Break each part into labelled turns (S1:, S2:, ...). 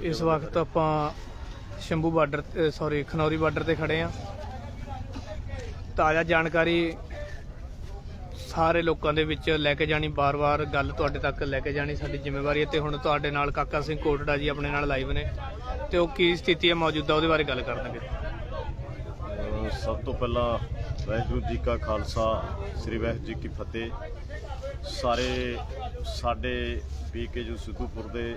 S1: ਇਸ ਵਕਤ ਆਪਾਂ Shambhu border sorry Khanauri border ਤੇ ਖੜੇ ਆ। ਤਾਜ਼ਾ ਜਾਣਕਾਰੀ ਸਾਰੇ ਲੋਕਾਂ ਦੇ ਵਿੱਚ ਲੈ ਕੇ ਜਾਣੀ, ਬਾਰ-ਬਾਰ ਗੱਲ ਤੁਹਾਡੇ ਤੱਕ ਲੈ ਕੇ ਜਾਣੀ ਸਾਡੀ ਜ਼ਿੰਮੇਵਾਰੀ ਹੈ। ਤੇ ਹੁਣ ਤੁਹਾਡੇ ਨਾਲ ਕਾਕਾ ਸਿੰਘ ਕੋਟੜਾ ਜੀ ਆਪਣੇ ਨਾਲ ਲਾਈਵ ਨੇ। ਤੇ ਉਹ ਕੀ ਸਥਿਤੀ ਹੈ ਮੌਜੂਦਾ, ਉਹਦੇ ਬਾਰੇ ਗੱਲ ਕਰਨਗੇ।
S2: ਅਹ, ਸਭ ਤੋਂ ਪਹਿਲਾਂ ਵਾਹਿਗੁਰੂ ਜੀ ਕਾ ਖਾਲਸਾ, ਸ੍ਰੀ ਵਾਹਿਗੁਰੂ ਜੀ ਕੀ ਫਤਿਹ। ਸਾਰੇ ਸਾਡੇ ਪੀਕੇਯੂ ਸਿੱਧੂਪੁਰ ਦੇ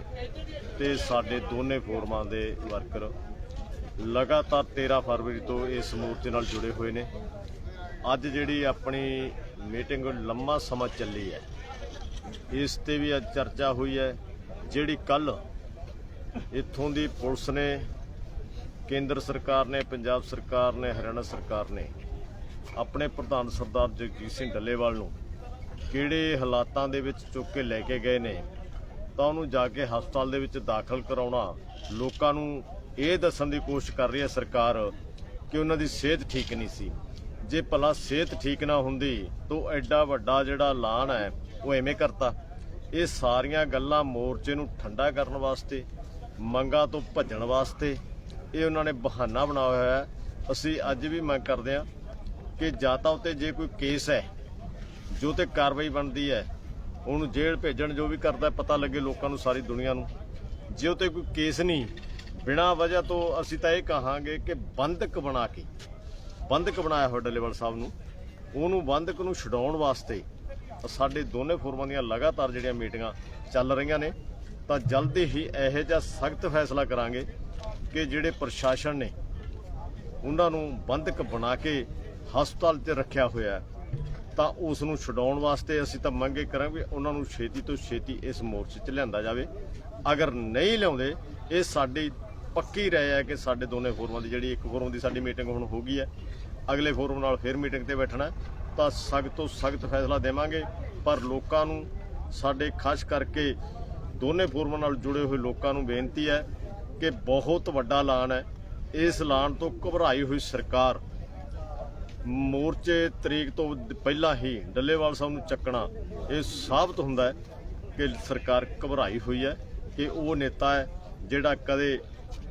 S2: ਤੇ ਸਾਡੇ ਦੋਨੇ ਫੋਰਮਾਂ ਦੇ ਵਰਕਰ ਲਗਾਤਾਰ 13 ਫਰਵਰੀ ਤੋਂ ਇਸ ਮੋਰਚੇ ਨਾਲ ਜੁੜੇ ਹੋਏ ਨੇ। ਅੱਜ ਜਿਹੜੀ ਆਪਣੀ ਮੀਟਿੰਗ ਲੰਮਾ ਸਮਾਂ ਚੱਲੀ ਹੈ, ਇਸ ਤੇ ਵੀ ਅੱਜ ਚਰਚਾ ਹੋਈ ਹੈ, ਜਿਹੜੀ ਕੱਲ ਇੱਥੋਂ ਦੀ ਪੁਲਿਸ ਨੇ, ਕੇਂਦਰ ਸਰਕਾਰ ਨੇ, ਪੰਜਾਬ ਸਰਕਾਰ ਨੇ, ਹਰਿਆਣਾ ਸਰਕਾਰ ਨੇ ਆਪਣੇ ਪ੍ਰਧਾਨ ਸਰਦਾਰ ਜਗਜੀਤ ਸਿੰਘ ਡੱਲੇਵਾਲ ਨੂੰ ਕਿਹੜੇ ਹਾਲਾਤਾਂ ਦੇ ਵਿੱਚ ਚੁੱਕ ਕੇ ਲੈ ਕੇ ਗਏ ਨੇ, ਤਾਂ ਉਹਨੂੰ ਜਾ ਕੇ ਹਸਪਤਾਲ ਦੇ ਵਿੱਚ ਦਾਖਲ ਕਰਾਉਣਾ, ਲੋਕਾਂ ਨੂੰ ਇਹ ਦੱਸਣ ਦੀ ਕੋਸ਼ਿਸ਼ ਕਰ ਰਹੀ ਹੈ ਸਰਕਾਰ ਕਿ ਉਹਨਾਂ ਦੀ ਸਿਹਤ ਠੀਕ ਨਹੀਂ ਸੀ। ਜੇ ਭਲਾ ਸਿਹਤ ਠੀਕ ਨਾ ਹੁੰਦੀ, ਤਾਂ ਐਡਾ ਵੱਡਾ ਜਿਹੜਾ ਐਲਾਨ ਹੈ, ਉਹ ਐਵੇਂ ਕਰਤਾ। ਇਹ ਸਾਰੀਆਂ ਗੱਲਾਂ ਮੋਰਚੇ ਨੂੰ ਠੰਡਾ ਕਰਨ ਵਾਸਤੇ, ਮੰਗਾਂ ਤੋਂ ਭੱਜਣ ਵਾਸਤੇ, ਇਹ ਉਹਨਾਂ ਨੇ ਬਹਾਨਾ ਬਣਾਇਆ ਹੋਇਆ ਹੈ। ਅਸੀਂ ਅੱਜ ਵੀ ਮੰਗ ਕਰਦੇ ਹਾਂ ਕਿ ਜਾਂ ਤਾਂ ਉਤੇ ਜੇ ਕੋਈ ਕੇਸ ਹੈ, ਜੋ ਤੇ ਕਾਰਵਾਈ ਬਣਦੀ ਹੈ, ਉਹਨੂੰ ਜੇਲ੍ਹ ਭੇਜਣ ਜੋ ਵੀ ਕਰਦਾ ਪਤਾ ਲੱਗੇ ਲੋਕਾਂ ਨੂੰ ਸਾਰੀ ਦੁਨੀਆ ਨੂੰ। ਜੇ ਉਤੇ ਕੋਈ ਕੇਸ ਨਹੀਂ, ਬਿਨਾਂ ਵਜ੍ਹਾ ਤੋਂ ਅਸੀਂ ਤਾਂ ਇਹ ਕਹਾਂਗੇ ਕਿ ਬੰਦਕ ਬਣਾ ਕੇ, ਬੰਦਕ ਬਣਾਇਆ ਹੋਇਆ ਡੱਲੇਵਾਲ ਸਾਹਿਬ ਨੂੰ, ਉਹਨੂੰ ਬੰਦਕ ਨੂੰ ਛਡਾਉਣ ਵਾਸਤੇ ਸਾਡੇ ਦੋਨੇ ਫੋਰਮਾਂ ਦੀਆਂ ਲਗਾਤਾਰ ਜਿਹੜੀਆਂ ਮੀਟਿੰਗਾਂ ਚੱਲ ਰਹੀਆਂ ਨੇ, ਤਾਂ ਜਲਦੀ ਹੀ ਇਹੋ ਜਿਹਾ ਸਖਤ ਫੈਸਲਾ ਕਰਾਂਗੇ ਕਿ ਜਿਹੜੇ ਪ੍ਰਸ਼ਾਸਨ ਨੇ, ਉਹਨਾਂ ਨੂੰ ਬੰਦਕ ਬਣਾ ਕੇ ਹਸਪਤਾਲ 'ਚ ਰੱਖਿਆ ਹੋਇਆ ਹੈ, ਤਾਂ ਉਸ ਨੂੰ ਛਡਾਉਣ ਵਾਸਤੇ ਅਸੀਂ ਤਾਂ ਮੰਗੇ ਕਰਾਂਗੇ ਉਹਨਾਂ ਨੂੰ ਛੇਤੀ ਤੋਂ ਛੇਤੀ ਇਸ ਮੋਰਚੇ 'ਚ ਲਿਆਂਦਾ ਜਾਵੇ। ਅਗਰ ਨਹੀਂ ਲਿਆਉਂਦੇ, ਇਹ ਸਾਡੀ ਪੱਕੀ ਰਹਿ ਹੈ ਕਿ ਸਾਡੇ ਦੋਨੇ ਫੋਰਮਾਂ ਦੀ ਜਿਹੜੀ ਇੱਕ ਫੋਰਮ ਦੀ ਸਾਡੀ ਮੀਟਿੰਗ ਹੁਣ ਹੋ ਗਈ ਹੈ, ਅਗਲੇ ਫੋਰਮ ਨਾਲ ਫਿਰ ਮੀਟਿੰਗ ਤੇ ਬੈਠਣਾ ਤਾਂ ਸਖਤ ਤੋਂ ਸਖਤ ਫੈਸਲਾ ਦੇਵਾਂਗੇ, ਪਰ ਲੋਕਾਂ ਨੂੰ ਸਾਡੇ ਖਾਸ ਕਰਕੇ ਦੋਨੇ ਫੋਰਮਾਂ ਨਾਲ ਜੁੜੇ ਹੋਏ ਲੋਕਾਂ ਨੂੰ ਬੇਨਤੀ ਹੈ ਕਿ ਬਹੁਤ ਵੱਡਾ ਐਲਾਨ ਹੈ। ਇਸ ਐਲਾਨ ਤੋਂ ਘਬਰਾਈ ਹੋਈ ਸਰਕਾਰ ਮੋਰਚੇ ਤਰੀਕ ਤੋਂ ਪਹਿਲਾਂ ਹੀ ਡੱਲੇਵਾਲ ਸਾਹਿਬ ਨੂੰ ਚੱਕਣਾ ਇਹ ਸਾਬਤ ਹੁੰਦਾ ਹੈ ਕਿ ਸਰਕਾਰ ਘਬਰਾਈ ਹੋਈ ਹੈ ਕਿ ਉਹ ਨੇਤਾ ਹੈ ਜਿਹੜਾ ਕਦੇ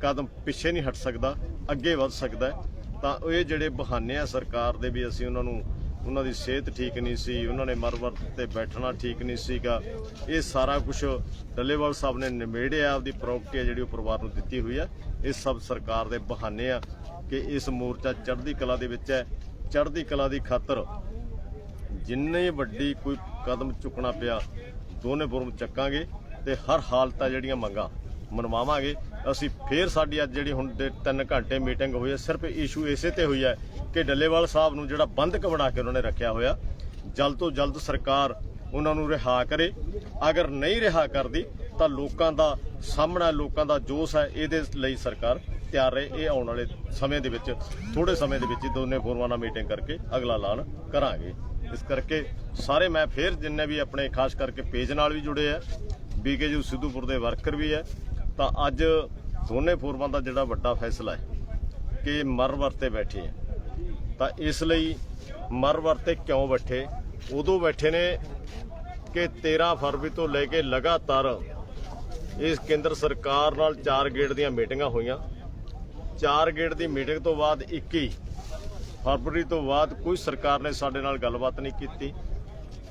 S2: ਕਦਮ ਪਿੱਛੇ ਨਹੀਂ ਹਟ ਸਕਦਾ, ਅੱਗੇ ਵੱਧ ਸਕਦਾ ਤਾਂ ਇਹ ਜਿਹੜੇ ਬਹਾਨੇ ਆ ਸਰਕਾਰ ਦੇ ਵੀ ਅਸੀਂ ਉਹਨਾਂ ਨੂੰ, ਉਹਨਾਂ ਦੀ ਸਿਹਤ ਠੀਕ ਨਹੀਂ ਸੀ, ਉਹਨਾਂ ਨੇ ਮਰਵਰ ਤੇ ਬੈਠਣਾ ਠੀਕ ਨਹੀਂ ਸੀਗਾ। ਇਹ ਸਾਰਾ ਕੁਝ ਡੱਲੇਵਾਲ ਸਾਹਿਬ ਨੇ ਨਿਮੇੜਿਆ, ਆਪਦੀ ਪ੍ਰੋਪਰਟੀ ਹੈ ਜਿਹੜੀ ਉਹ ਪਰਿਵਾਰ ਨੂੰ ਦਿੱਤੀ ਹੋਈ ਹੈ। ਇਹ ਸਭ ਸਰਕਾਰ ਦੇ ਬਹਾਨੇ ਆ ਕਿ ਇਸ ਮੋਰਚਾ ਚੜ੍ਹਦੀ ਕਲਾ ਦੇ ਵਿੱਚ ਹੈ। ਚੜ੍ਹਦੀ ਕਲਾ ਦੀ ਖਾਤਰ ਜਿੰਨੇ ਵੱਡੀ ਕੋਈ ਕਦਮ ਚੁੱਕਣਾ ਪਿਆ, ਦੋਨੇ ਫੋਰਮ ਚੱਕਾਂਗੇ ਤੇ ਹਰ ਹਾਲਤਾਂ ਜਿਹੜੀਆਂ ਮੰਗਾਂ ਮਨਵਾਵਾਂਗੇ। ਅਸੀਂ ਫੇਰ ਸਾਡੀ ਅੱਜ ਜਿਹੜੀ ਹੁਣ ਦੇ 3 ਘੰਟੇ ਮੀਟਿੰਗ ਹੋਈ ਹੈ, ਸਿਰਫ ਇਸ਼ੂ ਇਸੇ ਤੇ ਹੋਈ ਹੈ ਕਿ ਡੱਲੇਵਾਲ ਸਾਹਿਬ ਨੂੰ ਜਿਹੜਾ ਬੰਦਕ ਬਣਾ ਕੇ ਉਹਨਾਂ ਨੇ ਰੱਖਿਆ ਹੋਇਆ, ਜਲਦ ਤੋਂ ਜਲਦ ਸਰਕਾਰ ਉਹਨਾਂ ਨੂੰ ਰਿਹਾ ਕਰੇ। ਅਗਰ ਨਹੀਂ ਰਿਹਾ ਕਰਦੀ, ਤਾਂ ਲੋਕਾਂ ਦਾ ਸਾਹਮਣਾ, ਲੋਕਾਂ ਦਾ ਜੋਸ਼ ਹੈ ਇਹਦੇ ਲਈ ਸਰਕਾਰ ਤਿਆਰ ਰਹੇ, ਇਹ ਆਉਣ ਵਾਲੇ ਸਮੇਂ ਦੇ ਵਿੱਚ ਥੋੜੇ ਸਮੇਂ ਦੇ ਵਿੱਚ ਦੋਨੇ ਫੋਰਮਾਂ ਨਾਲ ਮੀਟਿੰਗ ਕਰਕੇ ਅਗਲਾ ਐਲਾਨ ਕਰਾਂਗੇ। ਇਸ ਕਰਕੇ ਸਾਰੇ ਮੈਂ ਫੇਰ ਜਿੰਨੇ ਵੀ ਆਪਣੇ, ਖਾਸ ਕਰਕੇ ਪੇਜ ਨਾਲ ਵੀ ਜੁੜੇ ਆ ਬੀਕੇਯੂ ਸਿੱਧੂਪੁਰ ਦੇ ਵਰਕਰ ਵੀ ਹੈ ਤਾਂ ਅੱਜ ਦੋਨੇ ਫੋਰਮਾਂ ਦਾ ਜਿਹੜਾ ਵੱਡਾ ਫੈਸਲਾ ਹੈ ਕਿ ਮਰ ਵਰਤੇ ਬੈਠੇ ਆ। ਤਾਂ ਇਸ ਲਈ ਮਰ ਵਰਤੇ ਕਿਉਂ ਬੈਠੇ? ਉਦੋਂ ਬੈਠੇ ਨੇ ਕਿ 13 ਫਰਵਰੀ ਤੋਂ ਲੈ ਕੇ ਲਗਾਤਾਰ ਇਸ ਕੇਂਦਰ ਸਰਕਾਰ ਨਾਲ ਚਾਰ ਗੇੜ ਦੀਆਂ ਮੀਟਿੰਗਾਂ ਹੋਈਆਂ। ਚਾਰ ਗੇੜ ਦੀ ਮੀਟਿੰਗ ਤੋਂ ਬਾਅਦ 21 ਫਰਵਰੀ ਤੋਂ ਬਾਅਦ ਕੋਈ ਸਰਕਾਰ ਨੇ ਸਾਡੇ ਨਾਲ ਗੱਲਬਾਤ ਨਹੀਂ ਕੀਤੀ।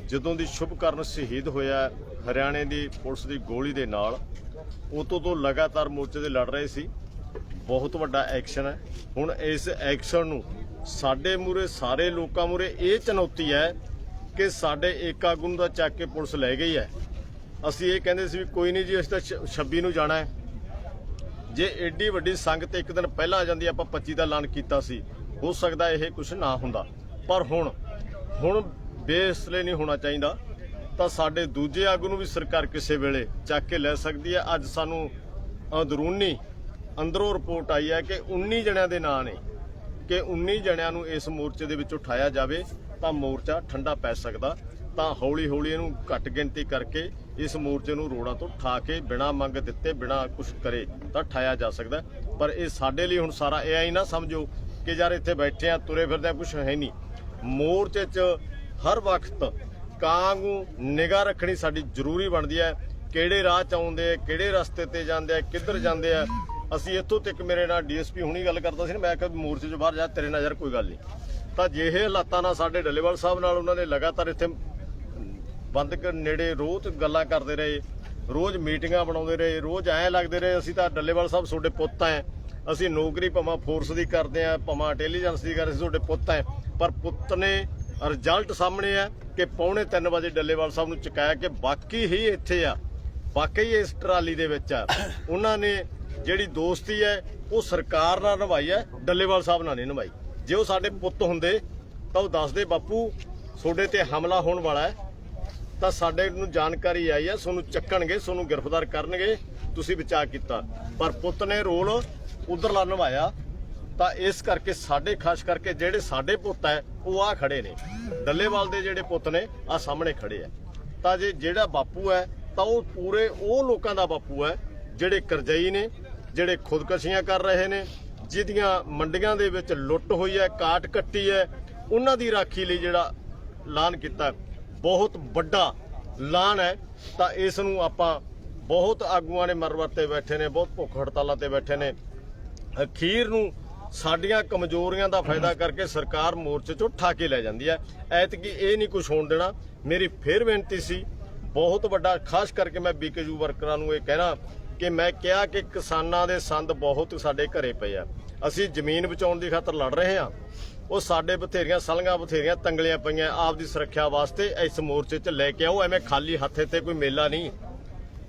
S2: ਜਦੋਂ ਦੀ ਸ਼ੁਭਕਰਨ ਸ਼ਹੀਦ ਹੋਇਆ ਹਰਿਆਣੇ ਦੀ ਪੁਲਿਸ ਦੀ ਗੋਲੀ ਦੇ ਨਾਲ, ਉਤੋਂ ਤੋਂ ਲਗਾਤਾਰ ਮੋਰਚੇ ਦੇ ਲੜ ਰਹੇ ਸੀ। ਬਹੁਤ ਵੱਡਾ ਐਕਸ਼ਨ ਹੈ। ਹੁਣ ਇਸ ਐਕਸ਼ਨ ਨੂੰ ਸਾਡੇ ਮੂਰੇ ਸਾਰੇ ਲੋਕਾਂ ਮੂਰੇ ਇਹ ਚੁਣੌਤੀ ਹੈ ਕਿ ਸਾਡੇ ਇੱਕ ਆਗੂ ਨੂੰ ਦਾ ਚੱਕ ਕੇ ਪੁਲਿਸ ਲੈ ਗਈ ਹੈ। ਅਸੀਂ ਇਹ ਕਹਿੰਦੇ ਸੀ ਵੀ ਕੋਈ ਨਹੀਂ ਜੀ, ਅਸੀਂ ਤਾਂ 26 ਨੂੰ ਜਾਣਾ ਹੈ। ਜੇ ਐਡੀ ਵੱਡੀ ਸੰਗਤ ਇੱਕ ਦਿਨ ਪਹਿਲਾਂ ਆ ਜਾਂਦੀ, ਆਪਾਂ 25 ਦਾ ਐਲਾਨ ਕੀਤਾ ਸੀ। ਹੋ ਸਕਦਾ ਇਹ ਕੁਝ ਨਾ ਹੁੰਦਾ। ਪਰ ਹੁਣ ਹੁਣ ਬੇਸਲੇ ਨਹੀਂ ਹੋਣਾ ਚਾਹੀਦਾ। ਤਾਂ ਸਾਡੇ ਦੂਜੇ ਆਗੂ ਨੂੰ ਵੀ ਸਰਕਾਰ ਕਿਸੇ ਵੇਲੇ ਚੱਕ ਕੇ ਲੈ ਸਕਦੀ ਹੈ। ਅੱਜ ਸਾਨੂੰ ਅੰਦਰੂਨੀ ਅੰਦਰੋਂ ਰਿਪੋਰਟ ਆਈ ਹੈ ਕਿ 19 ਜਣਿਆਂ ਦੇ ਨਾਂ ਨੇ, ਕਿ 19 ਜਣਿਆਂ ਨੂੰ ਇਸ ਮੋਰਚੇ ਦੇ ਵਿੱਚ ਉਠਾਇਆ ਜਾਵੇ ਤਾਂ ਮੋਰਚਾ ਠੰਡਾ ਪੈ ਸਕਦਾ। ਤਾਂ ਹੌਲੀ ਹੌਲੀ ਇਹਨੂੰ ਘੱਟ ਗਿਣਤੀ ਕਰਕੇ ਇਸ ਮੋਰਚੇ ਨੂੰ ਰੋੜਾਂ ਤੋਂ ਠਾ ਕੇ ਬਿਨਾਂ ਮੰਗ ਦਿੱਤੇ, ਬਿਨਾਂ ਕੁਝ ਕਰੇ ਤਾਂ ਠਾਇਆ ਜਾ ਸਕਦਾ ਪਰ ਇਹ ਸਾਡੇ ਲਈ ਹੁਣ ਸਾਰਾ ਇਹ ਆਈ ਨਾ ਸਮਝੋ ਕਿ ਯਾਰ ਇੱਥੇ ਬੈਠੇ ਆ, ਤੁਰੇ ਫਿਰਦੇ ਆ ਕੁਝ ਹੈ ਨਹੀਂ। ਮੋਰਚੇ 'ਚ ਹਰ ਵਕਤ ਕਾਂਗੂ ਨਿਗਾਹ ਰੱਖਣੀ ਸਾਡੀ ਜ਼ਰੂਰੀ ਬਣਦੀ ਹੈ। ਕਿਹੜੇ ਰਾਹ ਚ ਆਉਂਦੇ ਆ, ਕਿਹੜੇ ਰਸਤੇ ਤੇ ਜਾਂਦੇ ਆ, ਕਿੱਧਰ ਜਾਂਦੇ ਆ। ਅਸੀਂ ਇੱਥੋਂ ਤੱਕ ਮੇਰੇ ਨਾਲ ਡੀਐਸਪੀ ਹੁਣੀ ਗੱਲ ਕਰਦਾ ਸੀ ਨਾ, ਮੈਂ ਕਿਹਾ ਵੀ ਮੋਰਚੇ 'ਚ ਬਾਹਰ ਜਾ, ਤੇਰੇ ਨਾਲ ਯਾਰ ਕੋਈ ਗੱਲ ਨਹੀਂ। ਤਾਂ ਜੇ ਹਾਲਾਤਾਂ ਨਾਲ ਸਾਡੇ ਡੱਲੇਵਾਲ ਸਾਹਿਬ ਨਾਲ ਉਹਨਾਂ ਨੇ ਲਗਾਤਾਰ ਇੱਥੇ ਬੰਦ ਕਰ ਨੇੜੇ ਰੋਜ਼ ਗੱਲਾਂ ਕਰਦੇ ਰਹੇ, ਰੋਜ਼ ਮੀਟਿੰਗਾਂ ਬਣਾਉਂਦੇ ਰਹੇ, ਰੋਜ਼ ਐਂ ਲੱਗਦੇ ਰਹੇ, ਅਸੀਂ ਤਾਂ ਡੱਲੇਵਾਲ ਸਾਹਿਬ ਤੁਹਾਡੇ ਪੁੱਤ ਐ। ਅਸੀਂ ਨੌਕਰੀ ਭਾਵੇਂ ਫੋਰਸ ਦੀ ਕਰਦੇ ਆ ਭਾਵੇਂ ਇੰਟੈਲੀਜੈਂਸ ਦੀ ਕਰਦੇ, ਅਸੀਂ ਤੁਹਾਡੇ ਪੁੱਤ ਐ। ਪਰ ਪੁੱਤ ਨੇ ਰਿਜ਼ਲਟ ਸਾਹਮਣੇ ਆ ਕਿ ਪੌਣੇ 3 ਵਜੇ ਡੱਲੇਵਾਲ ਸਾਹਿਬ ਨੂੰ ਚੁਕਾਇਆ ਕਿ ਬਾਕੀ ਹੀ ਇੱਥੇ ਆ। ਵਾਕਈ ਇਸ ਟਰਾਲੀ ਦੇ ਵਿੱਚ ਆ। ਉਹਨਾਂ ਨੇ ਜਿਹੜੀ ਦੋਸਤੀ ਹੈ ਉਹ ਸਰਕਾਰ ਨਾਲ ਨਿਭਾਈ ਹੈ ਡੱਲੇਵਾਲ ਸਾਹਿਬ ਨਾਲ ਨਹੀਂ ਨਿਭਾਈ। ਜੇ ਉਹ ਸਾਡੇ ਪੁੱਤ ਹੁੰਦੇ, ਤਾਂ ਉਹ ਦੱਸਦੇ, ਬਾਪੂ, ਤੁਹਾਡੇ ਤੇ ਹਮਲਾ ਹੋਣ ਵਾਲਾ ਹੈ ਤਾਂ ਸਾਡੇ ਨੂੰ ਜਾਣਕਾਰੀ ਆਈ ਹੈ, ਤੁਹਾਨੂੰ ਚੱਕਣਗੇ, ਤੁਹਾਨੂੰ ਗ੍ਰਿਫਤਾਰ ਕਰਨਗੇ, ਤੁਸੀਂ ਬਚਾ ਕੀਤਾ। ਪਰ ਪੁੱਤ ਨੇ ਰੋਲ ਉਧਰਲਾ ਨਿਭਾਇਆ, ਤਾਂ ਇਸ ਕਰਕੇ ਸਾਡੇ, ਖਾਸ ਕਰਕੇ ਜਿਹੜੇ ਸਾਡੇ ਪੁੱਤ ਹੈ, ਉਹ ਆ ਖੜੇ ਨੇ। ਡੱਲੇਵਾਲ ਦੇ ਜਿਹੜੇ ਪੁੱਤ ਨੇ, ਆ ਸਾਹਮਣੇ ਖੜੇ ਆ। ਤਾਂ ਜੇ ਜਿਹੜਾ ਬਾਪੂ ਹੈ, ਤਾਂ ਉਹ ਪੂਰੇ, ਉਹ ਲੋਕਾਂ ਦਾ ਬਾਪੂ ਹੈ, ਜਿਹੜੇ ਕਰਜ਼ਈ ਨੇ, ਜਿਹੜੇ ਖੁਦਕਸ਼ੀਆਂ ਕਰ ਰਹੇ ਨੇ, ਜਿਹਦੀਆਂ ਮੰਡੀਆਂ ਦੇ ਵਿੱਚ ਲੁੱਟ ਹੋਈ ਹੈ, ਕਾਟ ਕੱਟੀ ਹੈ, ਉਹਨਾਂ ਦੀ ਰਾਖੀ ਲਈ ਜਿਹੜਾ ਐਲਾਨ ਕੀਤਾ। ਬਹੁਤ ਵੱਡਾ ਐਲਾਨ ਹੈ, ਤਾਂ ਇਸ ਨੂੰ ਆਪਾਂ ਬਹੁਤ ਆਗੂਆਂ ਨੇ ਮਰਵਰਤੇ ਬੈਠੇ ਨੇ, ਬਹੁਤ ਭੁੱਖ ਹੜਤਾਲਾਂ ਤੇ ਬੈਠੇ ਨੇ। ਅਖੀਰ ਨੂੰ ਸਾਡੀਆਂ ਕਮਜ਼ੋਰੀਆਂ ਦਾ ਫਾਇਦਾ ਕਰਕੇ ਸਰਕਾਰ ਮੋਰਚੇ ਚੋਂ ਠਾ ਕੇ ਲੈ ਜਾਂਦੀ ਹੈ। ਐਤਕੀ ਇਹ ਨਹੀਂ ਕੁਝ ਹੋਣ ਦੇਣਾ। ਮੇਰੀ ਫੇਰ ਬੇਨਤੀ ਸੀ, ਬਹੁਤ ਵੱਡਾ, ਖਾਸ ਕਰਕੇ ਮੈਂ ਬੀਕੇਯੂ ਵਰਕਰਾਂ ਨੂੰ ਇਹ ਕਹਿਣਾ ਕਿ ਮੈਂ ਕਿਹਾ ਕਿ ਕਿਸਾਨਾਂ ਦੇ ਸੰਦ ਬਹੁਤ ਸਾਡੇ ਘਰੇ ਪਏ ਆ। ਅਸੀਂ ਜ਼ਮੀਨ ਬਚਾਉਣ ਦੀ ਖਾਤਰ ਲੜ ਰਹੇ ਹਾਂ। ਉਹ ਸਾਡੇ ਬਥੇਰੀਆਂ ਸਲੰਗਾਂ ਬਥੇਰੀਆਂ ਤੰਗਲੀਆਂ ਪਈਆਂ ਆਪ ਦੀ ਸੁਰੱਖਿਆ ਵਾਸਤੇ ਇਸ ਮੋਰਚੇ 'ਚ ਲੈ ਕੇ ਆਓ, ਐਵੇਂ ਖਾਲੀ ਹੱਥੇ ਤੇ ਕੋਈ ਮੇਲਾ ਨਹੀਂ।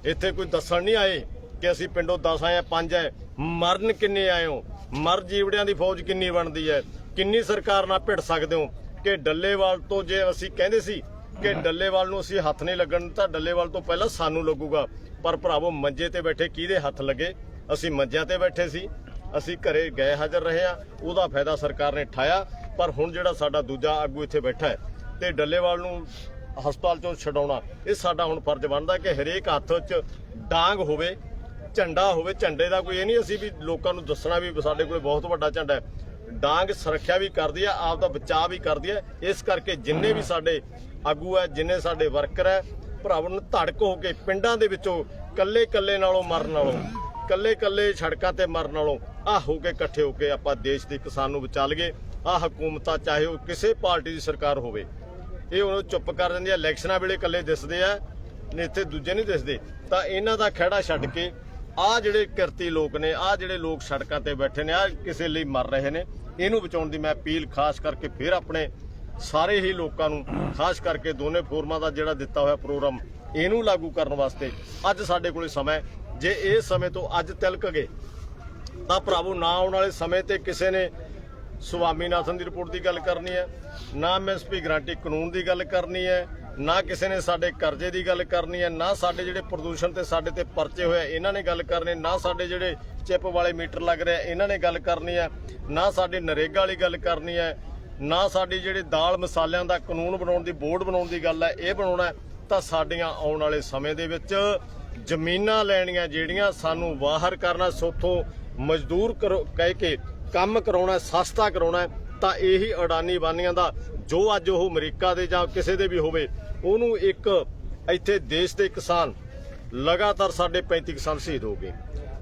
S2: ਇੱਥੇ ਕੋਈ ਦੱਸਣ ਨਹੀਂ ਆਏ ਕਿ ਅਸੀਂ ਪਿੰਡੋਂ 10 ਆਏ ਆ 5 ਆਏ। ਮਰਨ ਕਿੰਨੇ ਆਏ ਹੋ? ਮਰ ਜੀਵੜਿਆਂ ਦੀ ਫੌਜ ਕਿੰਨੀ ਬਣਦੀ ਹੈ? ਕਿੰਨੀ ਸਰਕਾਰ ਨਾਲ ਭਿੜ ਸਕਦੇ ਹੋ? ਕਿ ਡੱਲੇਵਾਲ ਤੋਂ ਜੇ ਅਸੀਂ ਕਹਿੰਦੇ ਸੀ ਕਿ ਡੱਲੇਵਾਲ ਨੂੰ ਅਸੀਂ ਹੱਥ ਨਹੀਂ ਲੱਗਣ ਤਾਂ ਡੱਲੇਵਾਲ ਤੋਂ ਪਹਿਲਾਂ ਸਾਨੂੰ ਲੱਗੂਗਾ। ਪਰ ਭਰਾਵੋ, ਮੰਜੇ ਤੇ ਬੈਠੇ ਕਿਹਦੇ ਹੱਥ ਲੱਗੇ? ਅਸੀਂ ਮੰਜਿਆਂ ਤੇ ਬੈਠੇ ਸੀ। ਅਸੀਂ ਘਰੇ ਗਏ ਹਾਜ਼ਰ ਰਹੇ ਆ ਉਹਦਾ ਫਾਇਦਾ ਸਰਕਾਰ ਨੇ ਠਾਇਆ। ਪਰ ਹੁਣ ਜਿਹੜਾ ਸਾਡਾ ਦੂਜਾ ਆਗੂ ਇੱਥੇ ਬੈਠਾ ਹੈ ਤੇ ਡੱਲੇਵਾਲ ਨੂੰ ਹਸਪਤਾਲ ਚੋਂ ਛਡਾਉਣਾ, ਇਹ ਸਾਡਾ ਹੁਣ ਫਰਜ਼ ਬਣਦਾ ਕਿ ਹਰੇਕ ਹੱਥ 'ਚ ਡਾਂਗ ਹੋਵੇ, ਝੰਡਾ ਹੋਵੇ, ਝੰਡੇ ਦਾ ਕੋਈ ਇਹ ਨਹੀਂ ਅਸੀਂ ਵੀ ਲੋਕਾਂ ਨੂੰ ਦੱਸਣਾ ਵੀ ਸਾਡੇ ਕੋਲੇ ਬਹੁਤ ਵੱਡਾ ਝੰਡਾ ਹੈ। ਡਾਂਗ ਸੁਰੱਖਿਆ ਵੀ ਕਰਦੀ ਆ ਆਪ ਦਾ ਬਚਾਅ ਵੀ ਕਰਦੀ ਹੈ। ਇਸ ਕਰਕੇ ਜਿੰਨੇ ਵੀ ਸਾਡੇ ਆਗੂ ਹੈ, ਜਿੰਨੇ ਸਾਡੇ ਵਰਕਰ ਹੈ, ਭਰਾਵਾਂ ਧੜਕ ਹੋ ਕੇ ਪਿੰਡਾਂ ਦੇ ਵਿੱਚੋਂ ਕੱਲੇ ਕੱਲੇ ਨਾਲੋਂ ਮਰਨ ਨਾਲੋਂ ਕੱਲੇ ਕੱਲੇ ਸੜਕਾਂ ਤੇ ਮਰਨ ਨਾਲੋਂ ਆ ਹੋ ਕੇ ਇਕੱਠੇ ਹੋ ਕੇ ਆਪਾਂ ਦੇਸ਼ ਦੇ ਕਿਸਾਨ ਨੂੰ ਬਚਾ ਲਈਏ। ਆ ਹਕੂਮਤਾਂ ਚਾਹੇ ਉਹ ਕਿਸੇ ਪਾਰਟੀ ਦੀ ਸਰਕਾਰ ਹੋਵੇ। ਇਹ ਉਹਨੂੰ ਚੁੱਪ ਕਰ ਦਿੰਦੀ ਆ ਇਲੈਕਸ਼ਨਾਂ ਵੇਲੇ ਇਕੱਲੇ ਦਿਸਦੇ ਆ ਨੇ ਇੱਥੇ ਦੂਜੇ ਨਹੀਂ ਦਿਸਦੇ। ਤਾਂ ਇਹਨਾਂ ਦਾ ਖਹਿੜਾ ਛੱਡ ਕੇ ਆ ਜਿਹੜੇ ਕਿਰਤੀ ਲੋਕ ਨੇ, ਆ ਜਿਹੜੇ ਲੋਕ ਸੜਕਾਂ ਤੇ ਬੈਠੇ ਨੇ, ਆ ਕਿਸੇ ਲਈ ਮਰ ਰਹੇ ਨੇ, ਇਹਨੂੰ ਬਚਾਉਣ ਦੀ ਮੈਂ ਅਪੀਲ ਖਾਸ ਕਰਕੇ ਫਿਰ ਆਪਣੇ ਸਾਰੇ ਹੀ ਲੋਕਾਂ ਨੂੰ, ਖਾਸ ਕਰਕੇ ਦੋਨੇ ਫੋਰਮਾਂ ਦਾ ਜਿਹੜਾ ਦਿੱਤਾ ਹੋਇਆ ਪ੍ਰੋਗਰਾਮ, ਇਹਨੂੰ ਲਾਗੂ ਕਰਨ ਵਾਸਤੇ ਅੱਜ ਸਾਡੇ ਕੋਲੇ ਸਮਾਂ ਜੇ ਇਹ ਸਮੇਂ ਤੋਂ ਅੱਜ ਤਿਲਕ ਗਏ ਤਾਂ ਭਰਾਵੋ, ਨਾ ਆਉਣ ਵਾਲੇ ਸਮੇਂ ਤੇ ਕਿਸੇ ਨੇ ਸੁਆਮੀਨਾਥਨ ਦੀ ਰਿਪੋਰਟ ਦੀ ਗੱਲ ਕਰਨੀ ਹੈ, ਨਾ ਐਮਐਸਪੀ ਗਰੰਟੀ ਕਾਨੂੰਨ ਦੀ ਗੱਲ ਕਰਨੀ ਹੈ, ਨਾ ਕਿਸੇ ਨੇ ਸਾਡੇ ਕਰਜ਼ੇ ਦੀ ਗੱਲ ਕਰਨੀ ਹੈ, ਨਾ ਸਾਡੇ ਜਿਹੜੇ ਪ੍ਰਦੂਸ਼ਣ ਤੇ ਸਾਡੇ ਤੇ ਪਰਚੇ ਹੋਏ ਇਹਨਾਂ ਨੇ ਗੱਲ ਕਰਨੀ ਨਾ ਸਾਡੇ ਜਿਹੜੇ ਚਿੱਪ ਵਾਲੇ ਮੀਟਰ ਲੱਗ ਰਿਹਾ ਇਹਨਾਂ ਨੇ ਗੱਲ ਕਰਨੀ ਹੈ, ਨਾ ਸਾਡੇ ਨਰੇਗਾ ਵਾਲੀ ਗੱਲ ਕਰਨੀ ਹੈ, ਨਾ ਸਾਡੀ ਜਿਹੜੀ ਦਾਲ ਮਸਾਲਿਆਂ ਦਾ ਕਾਨੂੰਨ ਬਣਾਉਣ ਦੀ, ਬੋਰਡ ਬਣਾਉਣ ਦੀ ਗੱਲ ਹੈ, ਇਹ ਬਣਾਉਣਾ ਤਾਂ ਸਾਡੀਆਂ ਆਉਣ ਵਾਲੇ ਸਮੇਂ ਦੇ ਵਿੱਚ ਜ਼ਮੀਨਾਂ ਲੈਣੀਆਂ ਜਿਹੜੀਆਂ ਸਾਨੂੰ ਬਾਹਰ ਕਰਨਾ, ਸੋਥੋਂ ਮਜ਼ਦੂਰ ਕਰੋ- ਕਹਿ ਕੇ ਕੰਮ ਕਰਾਉਣਾ, ਸਸਤਾ ਕਰਾਉਣਾ ਤਾਂ ਇਹੀ ਅਡਾਨੀ ਬਾਨੀਆਂ ਦਾ ਜੋ ਅੱਜ ਉਹ ਅਮਰੀਕਾ ਦੇ ਜਾਂ ਕਿਸੇ ਦੇ ਵੀ ਹੋਵੇ, ਉਹਨੂੰ ਇੱਕ ਇੱਥੇ ਦੇਸ਼ ਦੇ ਕਿਸਾਨ ਲਗਾਤਾਰ ਸਾਡੇ 35 ਕਿਸਾਨ ਸ਼ਹੀਦ ਹੋ ਗਏ।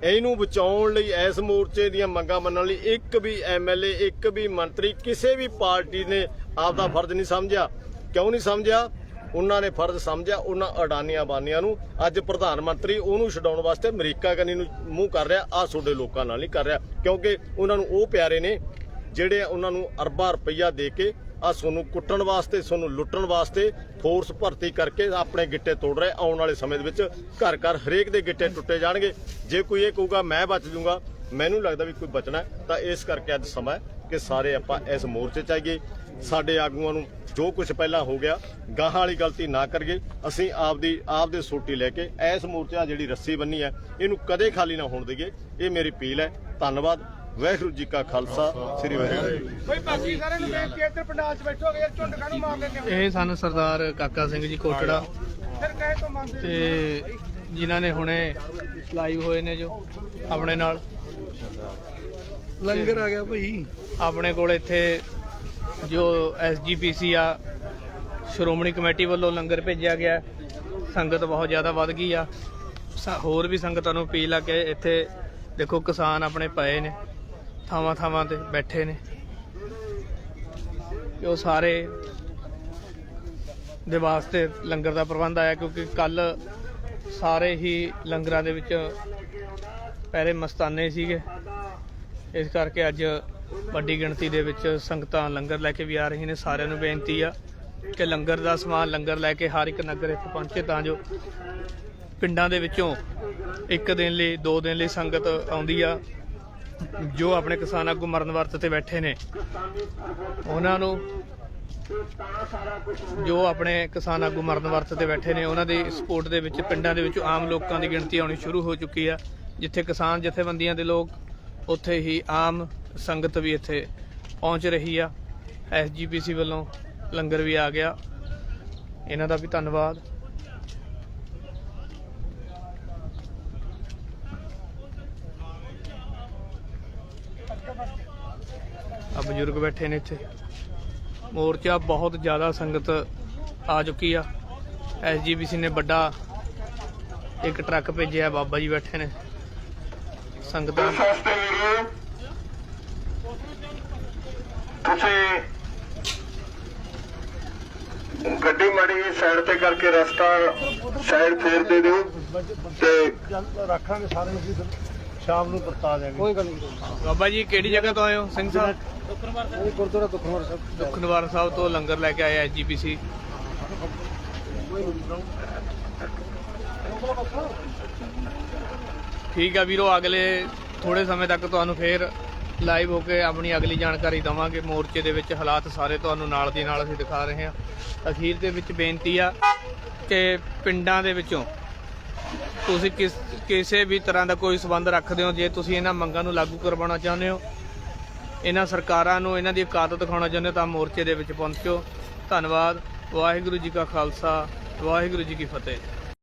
S2: ਇਹਨੂੰ ਬਚਾਉਣ ਲਈ ਇਸ ਮੋਰਚੇ ਦੀਆਂ ਮੰਗਾਂ ਮੰਨਣ ਲਈ ਇੱਕ ਵੀ ਐਮਐਲਏ ਇੱਕ ਵੀ ਮੰਤਰੀ ਕਿਸੇ ਵੀ ਪਾਰਟੀ ਨੇ ਆਪਦਾ ਫਰਜ਼ ਨਹੀਂ ਸਮਝਿਆ। ਕਿਉਂ ਨਹੀਂ ਸਮਝਿਆ? ਉਹਨਾਂ ਨੇ ਫਰਜ਼ ਸਮਝਿਆ ਉਹਨਾਂ ਅਡਾਨੀਆਂ ਬਾਨੀਆਂ ਨੂੰ। ਅੱਜ ਪ੍ਰਧਾਨ ਮੰਤਰੀ ਉਹਨੂੰ ਛਡਾਉਣ ਵਾਸਤੇ ਅਮਰੀਕਾ ਕਨੀ ਨੂੰ ਮੂੰਹ ਕਰ ਰਿਹਾ ਆ ਤੁਹਾਡੇ ਲੋਕਾਂ ਨਾਲ ਨਹੀਂ ਕਰ ਰਿਹਾ, ਕਿਉਂਕਿ ਉਹਨਾਂ ਨੂੰ ਉਹ ਪਿਆਰੇ ਨੇ ਜਿਹੜੇ ਉਹਨਾਂ ਨੂੰ ਅਰਬਾਂ ਰੁਪਈਆ ਦੇ ਕੇ ਆ ਤੁਹਾਨੂੰ ਕੁੱਟਣ ਵਾਸਤੇ, ਤੁਹਾਨੂੰ ਲੁੱਟਣ ਵਾਸਤੇ ਫੋਰਸ ਭਰਤੀ ਕਰਕੇ ਆਪਣੇ ਗਿੱਟੇ ਤੋੜ ਰਹੇ, ਆਉਣ ਵਾਲੇ ਸਮੇਂ ਦੇ ਵਿੱਚ ਘਰ ਘਰ ਹਰੇਕ ਦੇ ਗਿੱਟੇ ਟੁੱਟੇ ਜਾਣਗੇ। ਜੇ ਕੋਈ ਇਹ ਕਹੂਗਾ, ਮੈਂ ਬਚ ਜੂਗਾ, ਮੈਨੂੰ ਲੱਗਦਾ ਵੀ ਕੋਈ ਬਚਣਾ, ਤਾਂ ਇਸ ਕਰਕੇ ਅੱਜ ਸਮਾਂ ਕਿ ਸਾਰੇ ਆਪਾਂ ਇਸ ਮੋਰਚੇ 'ਚ ਆਈਏ। ਸਾਡੇ ਆਗੂਆਂ ਨੂੰ ਜੋ ਕੁਝ ਪਹਿਲਾਂ ਹੋ ਗਿਆ ਗਾਹਾਂ ਵਾਲੀ ਗਲਤੀ ਨਾ ਕਰੀਏ। ਅਸੀਂ ਆਪਦੀ ਆਪਦੇ ਸੋਟੀ ਲੈ ਕੇ ਇਸ ਮੋਰਚੇ ਜਿਹੜੀ ਰੱਸੀ ਬੰਨੀ ਹੈ ਇਹਨੂੰ ਕਦੇ ਖਾਲੀ ਨਾ ਹੋਣ ਦੇਈਏ। ਇਹ ਮੇਰੀ ਅਪੀਲ ਹੈ। ਧੰਨਵਾਦ। ਵਾਹਿਗੁਰੂ ਜੀ ਕਾ ਖਾਲਸਾ। ਸ੍ਰੀ ਵਾਹਿਗੁਰੂ।
S3: ਕੋਈ ਬਾਕੀ ਸਾਰਿਆਂ ਨੂੰ ਦੇਖ ਕੇ ਇੱਧਰ ਪੰਡਾਲ 'ਚ ਬੈਠੋਗੇ ਯਾਰ ਝੁੰਡ ਕਾਹਨੂੰ ਮਾਰ ਲੈਂਦੇ
S1: ਇਹ ਸਨ ਸਰਦਾਰ ਕਾਕਾ ਸਿੰਘ ਜੀ ਕੋਟੜਾ।
S3: ਫਿਰ ਕਹੇ ਤੋਂ ਮੰਨਦੇ
S1: ਤੇ ਜਿਨ੍ਹਾਂ ਨੇ ਹੁਣੇ ਲਾਈਵ ਹੋਏ ਨੇ ਜੋ ਆਪਣੇ ਨਾਲ।
S3: ਲੰਗਰ ਆ ਗਿਆ ਭਾਈ।
S1: ਆਪਣੇ ਕੋਲ ਇੱਥੇ ਜੋ ਐਸਜੀਪੀਸੀ ਆ, ਸ਼੍ਰੋਮਣੀ ਕਮੇਟੀ ਵੱਲੋਂ ਲੰਗਰ ਭੇਜਿਆ ਗਿਆ। ਸੰਗਤ ਬਹੁਤ ਜ਼ਿਆਦਾ ਵੱਧ ਗਈ ਆ। ਸ- ਹੋਰ ਵੀ ਸੰਗਤਾਂ ਨੂੰ ਅਪੀਲ ਆ ਕਿ ਇੱਥੇ ਦੇਖੋ ਕਿਸਾਨ ਆਪਣੇ ਪਏ ਨੇ, ਥਾਵਾਂ ਥਾਵਾਂ ਤੇ ਬੈਠੇ ਨੇ। ਉਹ ਸਾਰੇ ਦੇ ਵਾਸਤੇ ਲੰਗਰ ਦਾ ਪ੍ਰਬੰਧ ਆਇਆ ਕਿਉਂਕਿ ਕੱਲ ਸਾਰੇ ਹੀ ਲੰਗਰਾਂ ਦੇ ਵਿੱਚ ਪਹਿਰੇ ਮਸਤਾਨੇ ਸੀਗੇ। ਇਸ ਕਰਕੇ ਅੱਜ ਵੱਡੀ ਗਿਣਤੀ ਦੇ ਵਿੱਚ ਸੰਗਤਾਂ ਲੰਗਰ ਲੈ ਕੇ ਵੀ ਆ ਰਹੀਆਂ ਨੇ, ਸਾਰਿਆਂ ਨੂੰ ਬੇਨਤੀ ਆ ਕਿ ਲੰਗਰ ਦਾ ਸਮਾਨ ਲੰਗਰ ਲੈ ਕੇ ਹਰ ਇੱਕ ਨਗਰ ਇੱਥੇ ਪਹੁੰਚੇ ਤਾਂ ਜੋ ਪਿੰਡਾਂ ਦੇ ਵਿੱਚੋਂ ਇੱਕ ਦਿਨ ਲਈ, ਦੋ ਦਿਨ ਲਈ ਸੰਗਤ ਆਉਂਦੀ ਆ, ਜੋ ਆਪਣੇ ਕਿਸਾਨ ਆਗੂ ਮਰਨ ਵਰਤ ਤੇ ਬੈਠੇ ਨੇ। ਉਹਨਾਂ ਨੂੰ ਜੋ ਆਪਣੇ ਕਿਸਾਨ ਆਗੂ ਮਰਨ ਵਰਤ ਤੇ ਬੈਠੇ ਨੇ, ਉਹਨਾਂ ਦੀ ਸਪੋਰਟ ਦੇ ਵਿੱਚ ਪਿੰਡਾਂ ਦੇ ਵਿੱਚ ਆਮ ਲੋਕਾਂ ਦੀ ਗਿਣਤੀ ਆਉਣੀ ਸ਼ੁਰੂ ਹੋ ਚੁੱਕੀ ਆ, ਜਿੱਥੇ ਕਿਸਾਨ ਜਥੇਬੰਦੀਆਂ ਦੇ ਲੋਕ ਉੱਥੇ ਹੀ ਆਮ ਸੰਗਤ ਵੀ ਇੱਥੇ ਪਹੁੰਚ ਰਹੀ ਆ। ਐਸਜੀਪੀਸੀ ਵੱਲੋਂ ਲੰਗਰ ਵੀ ਆ ਗਿਆ। ਇਹਨਾਂ ਦਾ ਵੀ ਧੰਨਵਾਦ। ਆ ਬਜ਼ੁਰਗ ਬੈਠੇ ਨੇ ਇੱਥੇ। ਮੋਰਚਾ ਬਹੁਤ ਜ਼ਿਆਦਾ ਸੰਗਤ ਆ ਚੁੱਕੀ ਆ। ਐਸਜੀਬੀਸੀ ਨੇ ਵੱਡਾ ਇੱਕ ਟਰੱਕ ਭੇਜਿਆ, ਬਾਬਾ ਜੀ ਬੈਠੇ ਨੇ। ਸੰਗਤਾਂ
S4: ਸਸਤੇ ਵੀਰੋ ਤੁਸੀਂ ਗੱਡੀ ਮਾੜੀ ਸਾਈਡ ਤੇ ਕਰਕੇ ਰਸਤਾ ਸਾਈਡ ਫੇਰ ਦੇ ਦਿਓ ਤੇ
S3: ਰੱਖਾਂਗੇ ਸਾਰੇ ਨੂੰ ਫਿਰ ਸ਼ਾਮ ਨੂੰ ਵਰਤਾ ਦੇਾਂਗੇ ਕੋਈ ਗੱਲ ਨਹੀਂ।
S1: ਬਾਬਾ ਜੀ ਕਿਹੜੀ ਜਗ੍ਹਾ ਤੋਂ ਆਏ ਹੋ? ਸਿੰਘ ਸਾਹਿਬ?
S3: ਇਹ ਗੁਰਦੁਆਰਾ ਦੁਖਨਵਾਰ ਸਾਹਿਬ
S1: ਦੁਖਨਵਾਰ ਸਾਹਿਬ ਤੋਂ ਲੰਗਰ ਲੈ ਕੇ ਆਏ ਐਸਜੀਪੀਸੀ ਠੀਕ ਆ ਵੀਰੋ, ਅਗਲੇ ਥੋੜੇ ਸਮੇਂ ਤੱਕ ਤੁਹਾਨੂੰ ਫੇਰ ਲਾਈਵ ਹੋ ਕੇ ਆਪਣੀ ਅਗਲੀ ਜਾਣਕਾਰੀ ਦਵਾਂਗੇ। ਮੋਰਚੇ ਦੇ ਵਿੱਚ ਹਾਲਾਤ ਸਾਰੇ ਤੁਹਾਨੂੰ ਨਾਲ ਦੀ ਨਾਲ ਅਸੀਂ ਦਿਖਾ ਰਹੇ ਹਾਂ। ਅਖੀਰ ਦੇ ਵਿੱਚ ਬੇਨਤੀ ਆ ਕਿ ਪਿੰਡਾਂ ਦੇ ਵਿੱਚੋਂ ਤੁਸੀਂ ਕਿਸ, ਕਿਸੇ ਵੀ ਤਰ੍ਹਾਂ ਦਾ ਕੋਈ ਸਬੰਧ ਰੱਖਦੇ ਹੋ, ਜੇ ਤੁਸੀਂ ਇਹਨਾਂ ਮੰਗਾਂ ਨੂੰ ਲਾਗੂ ਕਰਵਾਉਣਾ ਚਾਹੁੰਦੇ ਹੋ, ਇਹਨਾਂ ਸਰਕਾਰਾਂ ਨੂੰ ਇਹਨਾਂ ਦੀ ਔਕਾਤ ਦਿਖਾਉਣਾ ਚਾਹੁੰਦੇ ਹੋ, ਤਾਂ ਮੋਰਚੇ ਦੇ ਵਿੱਚ ਪਹੁੰਚੋ। ਧੰਨਵਾਦ। ਵਾਹਿਗੁਰੂ ਜੀ ਕਾ ਖਾਲਸਾ, ਵਾਹਿਗੁਰੂ ਜੀ ਕੀ ਫਤਿਹ।